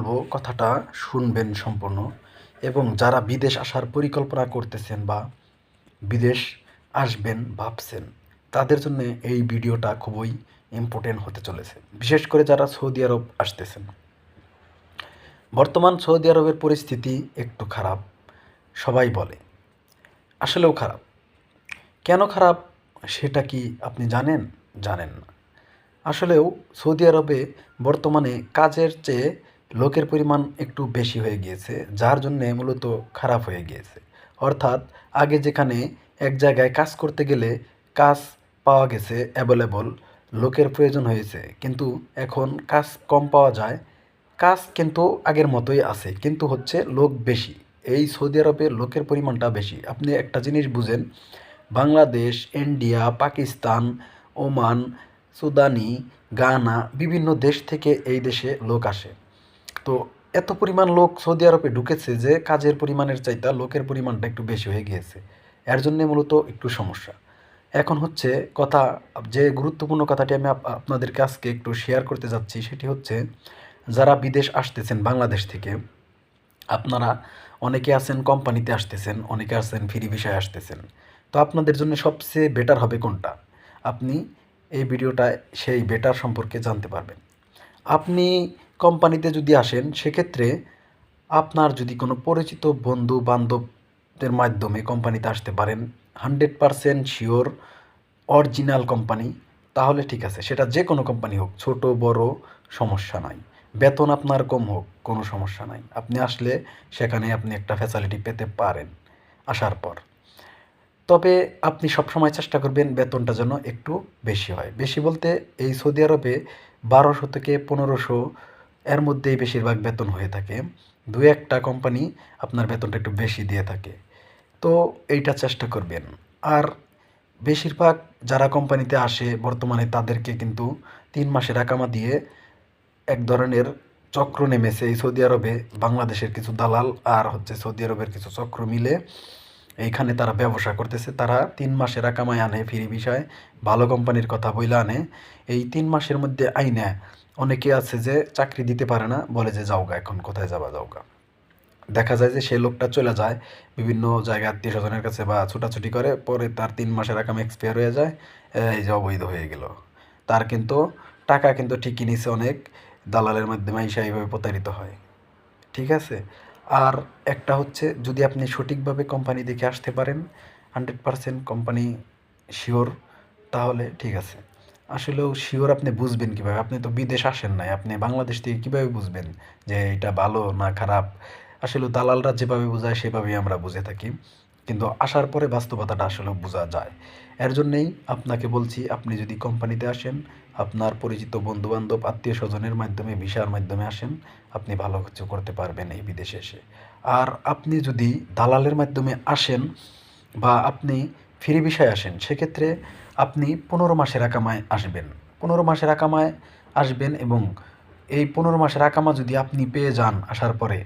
বলব কথাটা শুনবেন সম্পূর্ণ। এবং যারা বিদেশ আসার পরিকল্পনা করতেছেন বা বিদেশ আসবেন, ভাবছেন, তাদের জন্য এই ভিডিওটা খুবই ইম্পর্টেন্ট হতে চলেছে। বিশেষ করে যারা সৌদি আরব আসতেছেন। বর্তমান সৌদি আরবের পরিস্থিতি একটু খারাপ, সবাই বলে। আসলেও খারাপ। কেন খারাপ, সেটা কি আপনি জানেন? জানেন না। আসলেও সৌদি আরবে বর্তমানে কাজের চেয়ে লোকের পরিমাণ একটু বেশি হয়ে গিয়েছে, যার জন্যে মূলত খারাপ হয়ে গিয়েছে। অর্থাৎ আগে যেখানে এক জায়গায় কাজ করতে গেলে কাজ পাওয়া গেছে অ্যাভেলেবল লোকের প্রয়োজন হয়েছে। কিন্তু এখন কাজ কম পাওয়া যায়, কাজ কিন্তু আগের মতোই আছে, কিন্তু হচ্ছে লোক বেশি। এই সৌদি আরবে লোকের পরিমাণটা বেশি। আপনি একটা জিনিস বুঝেন, বাংলাদেশ, ইন্ডিয়া, পাকিস্তান, ওমান, সুদানি, গানা, বিভিন্ন দেশ থেকে এই দেশে লোক আসে। তো এত পরিমাণ লোক সৌদি আরবে ঢুকেছে যে কাজের পরিমাণের চাইতে লোকের পরিমাণটা একটু বেশি হয়ে গিয়েছে। এর জন্যে মূলত একটু সমস্যা। এখন হচ্ছে কথা, যে গুরুত্বপূর্ণ কথাটি আমি আপ- আপনাদেরকে আজকে একটু শেয়ার করতে যাচ্ছি সেটি হচ্ছে, যারা বিদেশ আসতেছেন বাংলাদেশ থেকে, আপনারা অনেকে আছেন কোম্পানিতে আসতেছেন, অনেকে আছেন ফ্রি ভিসায় আসতেছেন। তো আপনাদের জন্য সবচেয়ে বেটার হবে কোনটা? আপনি এই ভিডিওটায় সেই বেটার সম্পর্কে জানতে পারবেন। আপনি কোম্পানিতে যদি আসেন, সেক্ষেত্রে আপনার যদি কোনো পরিচিত বন্ধু বান্ধবদের মাধ্যমে কোম্পানিতে আসতে পারেন, hundred percent sure original company, তাহলে ঠিক আছে। সেটা যে কোনো কোম্পানি হোক, ছোট, বড়, সমস্যা নাই। বেতন আপনার কম হোক, কোনো সমস্যা নাই। আপনি আসলে সেখানে আপনি একটা ফ্যাসিলিটি পেতে পারেন আসার পর। তবে আপনি সবসময় চেষ্টা করবেন বেতনটা যেন একটু বেশি হয়। বেশি বলতে এই সৌদি আরবে বারোশো থেকে পনেরোশো এর মধ্যেই বেশিরভাগ বেতন হয়ে থাকে। দু একটা কোম্পানি আপনার বেতনটা একটু বেশি দিয়ে থাকে। তো এইটা চেষ্টা করবেন। আর বেশিরভাগ যারা কোম্পানিতে আসে, বর্তমানে তাদেরকে কিন্তু তিন মাসের একামা দিয়ে এক ধরনের চক্র নেমেছে এই সৌদি আরবে। বাংলাদেশের কিছু দালাল আর হচ্ছে সৌদি আরবের কিছু চক্র মিলে এইখানে তারা ব্যবসা করতেছে। তারা তিন মাসের কামাই আনে ফিরি বিষয়, ভালো কোম্পানির কথা বইলে আনে। এই তিন মাসের মধ্যে আইনে অনেকে আছে যে চাকরি দিতে পারে না, বলে যে যাওগা এখন কোথায় যাবা যাওগা দেখা যায় যে সেই লোকটা চলে যায় বিভিন্ন জায়গায় আত্মীয় স্বজনের কাছে বা ছুটাছুটি করে, পরে তার তিন মাসের আকাম এক্সপায়ার হয়ে যায় এই যে অবৈধ হয়ে গেল। তার কিন্তু টাকা কিন্তু ঠিকই নিছে অনেক, দালালের মাধ্যমে হিসাবে এইভাবে প্রতারিত হয়। ঠিক আছে? আর একটা হচ্ছে, যদি আপনি সঠিকভাবে কোম্পানি দেখে আসতে পারেন হান্ড্রেড পারসেন্ট কোম্পানি শিওর তাহলে ঠিক আছে। আসলেও শিওর আপনি বুঝবেন কীভাবে। আপনি তো বিদেশ আসেন নাই, আপনি বাংলাদেশ থেকে কীভাবে বুঝবেন যে এটা ভালো না খারাপ? আসলে দালালরা যেভাবে বোঝায়, সেভাবেই আমরা বুঝে থাকি। কিন্তু আসার পরে বাস্তবতাটা আসলে বোঝা যায়। এর জন্যেই আপনাকে বলছি, আপনি যদি কোম্পানিতে আসেন, আপনার পরিচিত বন্ধুবান্ধব আত্মীয় স্বজনের মাধ্যমে, ভিসার মাধ্যমে আসেন, আপনি ভালো কিছু করতে পারবেন এই বিদেশে এসে। আর আপনি যদি দালালের মাধ্যমে আসেন বা আপনি ফ্রি ভিসায় আসেন, সেক্ষেত্রে আপনি পনেরো মাসের আকামায় আসবেন। পনেরো মাসের আকামায় আসবেন এবং এই পনেরো মাসের আকামা যদি আপনি পেয়ে যান আসার পরে,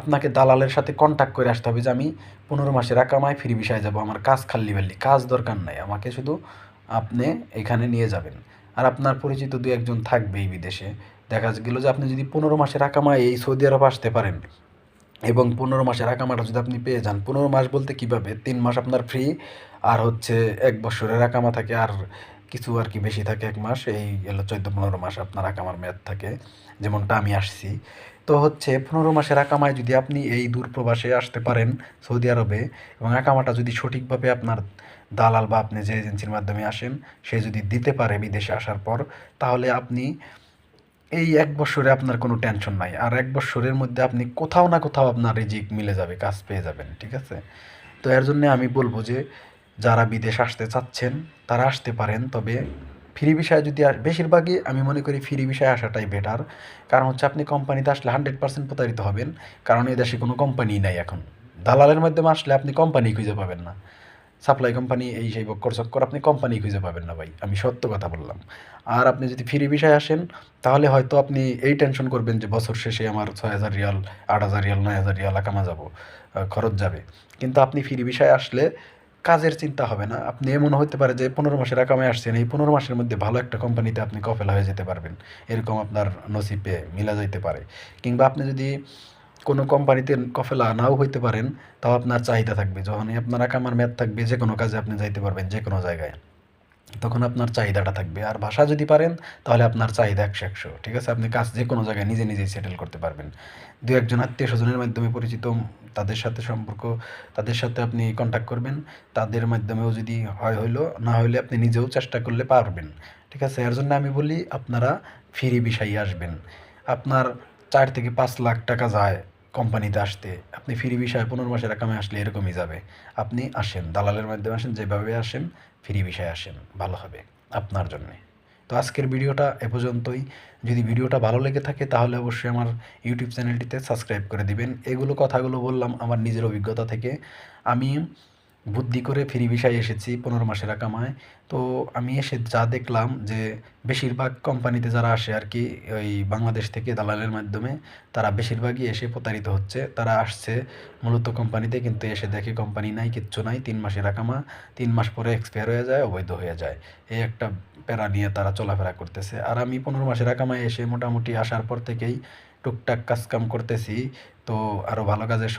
আপনাকে দালালের সাথে কন্ট্যাক্ট করে আসতে হবে যে আমি পনেরো মাসের আকামায় ফ্রি বিষয়ে যাব, আমার কাজ খাল্লি বাল্লি কাজ দরকার নাই, আমাকে শুধু আপনি এখানে নিয়ে যাবেন। আর আপনার পরিচিত দু একজন থাকবে এই বিদেশে। দেখা গেল যে আপনি যদি পনেরো মাসের আকামায় এই সৌদি আরব আসতে পারেন এবং পনেরো মাসের আকামাটা যদি আপনি পেয়ে যান, পনেরো মাস বলতে কীভাবে? তিন মাস আপনার ফ্রি আর হচ্ছে এক বছরের আকামা থাকে, আর কিছু আর কি বেশি থাকে এক মাস, এই হলো চোদ্দ পনেরো মাস আপনার আকামার মেয়াদ থাকে, যেমনটা আমি আসছি। তো হচ্ছে পনেরো মাসের আকামায় যদি আপনি এই দূর প্রবাসে আসতে পারেন সৌদি আরবে, এবং আকামাটা যদি সঠিকভাবে আপনার দালাল বা আপনি যে এজেন্সির মাধ্যমে আসেন, সে যদি দিতে পারে বিদেশে আসার পর, তাহলে আপনি এই এক বছরে আপনার কোনো টেনশন নাই। আর এক বছরের মধ্যে আপনি কোথাও না কোথাও আপনার রিজিক মিলে যাবে, কাজ পেয়ে যাবেন, ঠিক আছে? তো এর জন্য আমি বলব যে, যারা বিদেশ আসতে চাচ্ছেন, তারা আসতে পারেন, তবে ফ্রি বিষয়ে যদি বেশিরভাগই আমি মনে করি ফ্রি বিষয়ে আসাটাই বেটার কারণ হচ্ছে আপনি কোম্পানিতে আসলে হান্ড্রেড পার্সেন্ট প্রতারিত হবেন, কারণ এই দেশে কোনো কোম্পানি নাই এখন। দালালের মাধ্যমে আসলে আপনি কোম্পানি খুঁজে পাবেন না। সাপ্লাই কোম্পানি এই সেই বক্কর চক্কর, আপনি কোম্পানি খুঁজে পাবেন না ভাই। আমি সত্য কথা বললাম। আর আপনি যদি ফ্রি বিষয় আসেন, তাহলে হয়তো আপনি এই টেনশন করবেন যে বছর শেষে আমার ছয় হাজার রিয়াল, আট হাজার রিয়াল, নয় হাজার রিয়াল কামা যাব খরচ যাবে। কিন্তু আপনি ফ্রি বিষয় আসলে কাজের চিন্তা হবে না। আপনি এমন হতে পারে যে পনেরো মাসের আকামে আসছেন, এই পনেরো মাসের মধ্যে ভালো একটা কোম্পানিতে আপনি কফেলা হয়ে যেতে পারবেন। এরকম আপনার নসিবে মিলা যাইতে পারে। কিংবা আপনি যদি কোনো কোম্পানিতে কফেলা নাও হইতে পারেন, তাও আপনার চাহিদা থাকবে। যখনই আপনার আকামার মেয়াদ থাকবে, যে কোনো কাজে আপনি যাইতে পারবেন, যে কোনো জায়গায়। তখন আপনার চাহিদাটা থাকবে। আর ভাষা যদি পারেন, তাহলে আপনার চাহিদা একশো একশো। ঠিক আছে? আপনি কাজ যে কোনো জায়গায় নিজে নিজেই সেটেল করতে পারবেন। দু একজন আত্মীয় স্বজনের মাধ্যমে পরিচিত, তাদের সাথে সম্পর্ক, তাদের সাথে আপনি কন্ট্যাক্ট করবেন। তাদের মাধ্যমেও যদি হয় হইল, না হইলে আপনি নিজেও চেষ্টা করলে পারবেন। ঠিক আছে? এর জন্য আমি বলি, আপনারা ফ্রি বিষয়ে আসবেন। আপনার চার থেকে পাঁচ লাখ টাকা যায়। কোম্পানিতে আসতে, আপনি ফ্রি বিষয়ে পনেরো মাসের একামে আসলে এরকমই যাবে। আপনি আসেন, দালালের মাধ্যমে আসেন, যেভাবে আসেন, ফ্রি বিষয়ে আসেন, ভালো হবে আপনার জন্যে। তো আজকের ভিডিওটা এ পর্যন্তই। যদি ভিডিওটা ভালো লেগে থাকে তাহলে অবশ্যই আমার ইউটিউব চ্যানেলটিতে সাবস্ক্রাইব করে দিবেন। এগুলো কথাগুলো বললাম আমার নিজের অভিজ্ঞতা থেকে। আমি বুদ্ধি করে ফ্রি বিষয়ে এসেছি, পনেরো মাসের আকামায়। তো আমি এসে যা দেখলাম যে বেশিরভাগ কোম্পানিতে যারা আসে আর কি, ওই বাংলাদেশ থেকে দালালের মাধ্যমে, তারা বেশিরভাগই এসে প্রতারিত হচ্ছে। তারা আসছে মূলত কোম্পানিতে কিন্তু এসে দেখে কোম্পানি নাই, কিচ্ছু নাই, তিন মাসের আকামা। তিন মাস পরে এক্সপায়ার হয়ে যায়, অবৈধ হয়ে যায়। এই একটা প্যারা নিয়ে তারা চলাফেরা করতেছে। আর আমি পনেরো মাসের আকামায় এসে মোটামুটি আসার পর থেকেই টুকটাক কাজকাম করতেছি। তো আরও ভালো কাজের